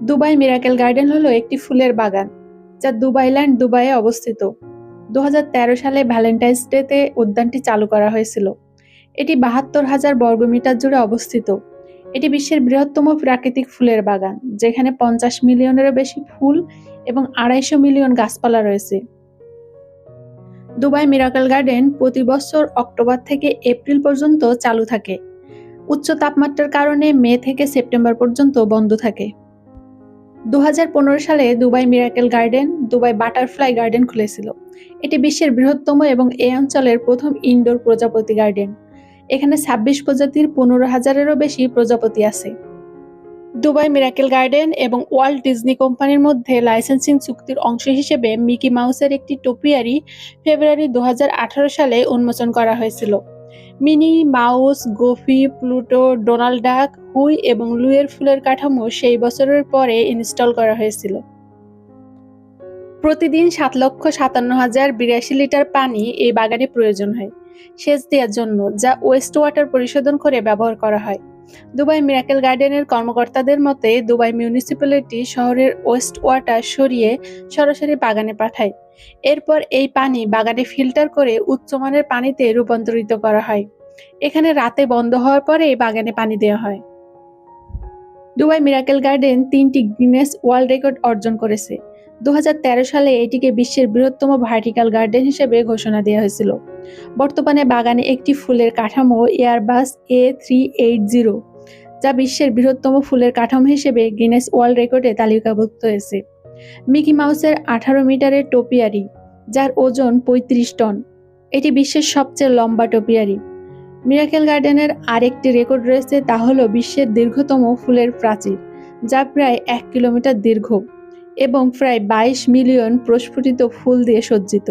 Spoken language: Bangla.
দুবাই মিরাকেল গার্ডেন হলো একটি ফুলের বাগান, যা দুবাইল্যান্ড দুবাইয়ে অবস্থিত। দু হাজার তেরো সালে ভ্যালেন্টাইন্স ডেতে উদ্যানটি চালু করা হয়েছিল। এটি বাহাত্তর হাজার বর্গমিটার জুড়ে অবস্থিত। এটি বিশ্বের বৃহত্তম প্রাকৃতিক ফুলের বাগান, যেখানে পঞ্চাশ মিলিয়নেরও বেশি ফুল এবং আড়াইশো মিলিয়ন গাছপালা রয়েছে। দুবাই মিরাকেল গার্ডেন প্রতি বছর অক্টোবর থেকে এপ্রিল পর্যন্ত চালু থাকে। উচ্চ তাপমাত্রার কারণে মে থেকে সেপ্টেম্বর পর্যন্ত বন্ধ থাকে। দু হাজার পনেরো সালে Dubai Miracle Garden, Dubai Butterfly Garden খুলেছিল। এটি বিশ্বের বৃহত্তম এবং এই অঞ্চলের প্রথম ইনডোর প্রজাপতি গার্ডেন। এখানে ছাব্বিশ প্রজাতির পনেরো হাজারেরও বেশি প্রজাপতি আছে। দুবাই মিরাকেল গার্ডেন এবং ওয়ার্ল্ড ডিজনি কোম্পানির মধ্যে লাইসেন্সিং চুক্তির অংশ হিসেবে মিকি মাউসের একটি টোপিয়ারি ফেব্রুয়ারি দু হাজার আঠারো সালে উন্মোচন করা হয়েছিল। Minnie, Mouse, Goofy, Pluto, Donald Duck, Huey এবং লুয়ের ফুলের কাঠামো সেই বছরের পরে ইনস্টল করা হয়েছিল। প্রতিদিন সাত লক্ষ সাতান্ন হাজার বিরাশি লিটার পানি এই বাগানে প্রয়োজন হয়, সেচ দেওয়ার জন্য, যা ওয়েস্ট ওয়াটার পরিশোধন করে ব্যবহার করা হয়। দুবাই মিরাকেল গার্ডেনের কর্মকর্তাদের মতে, দুবাই মিউনিসিপ্যালিটি শহরের ওয়েস্ট ওয়াটার সরিয়ে সরাসরি বাগানে পাঠায়। এরপর এই পানি বাগানে ফিল্টার করে উচ্চমানের পানিতে রূপান্তরিত করা হয়। এখানে রাতে বন্ধ হওয়ার পরে বাগানে পানি দেওয়া হয়। দুবাই মিরাকেল গার্ডেন তিনটি গিনেস ওয়ার্ল্ড রেকর্ড অর্জন করেছে। দু হাজার তেরো সালে এটিকে বিশ্বের বৃহত্তম ভার্টিক্যাল গার্ডেন হিসেবে ঘোষণা দেওয়া হয়েছিল। বর্তমানে বাগানে একটি ফুলের কাঠামো Airbus A three eight zero যা বিশ্বের বৃহত্তম ফুলের কাঠামো হিসেবে গিনেস ওয়ার্ল্ড রেকর্ডে তালিকাভুক্ত হয়েছে। মিকি মাউসের আঠারো মিটারের টোপিয়ারি, যার ওজন পঁয়ত্রিশ টন, এটি বিশ্বের সবচেয়ে লম্বা টোপিয়ারি। মিরাকেল গার্ডেনের আরেকটি রেকর্ড রয়েছে তা হলো বিশ্বের দীর্ঘতম ফুলের প্রাচীর, যা প্রায় এক কিলোমিটার দীর্ঘ। এবং প্রায় বাইশ মিলিয়ন প্রস্ফুটিত ফুল দিয়ে সজ্জিত।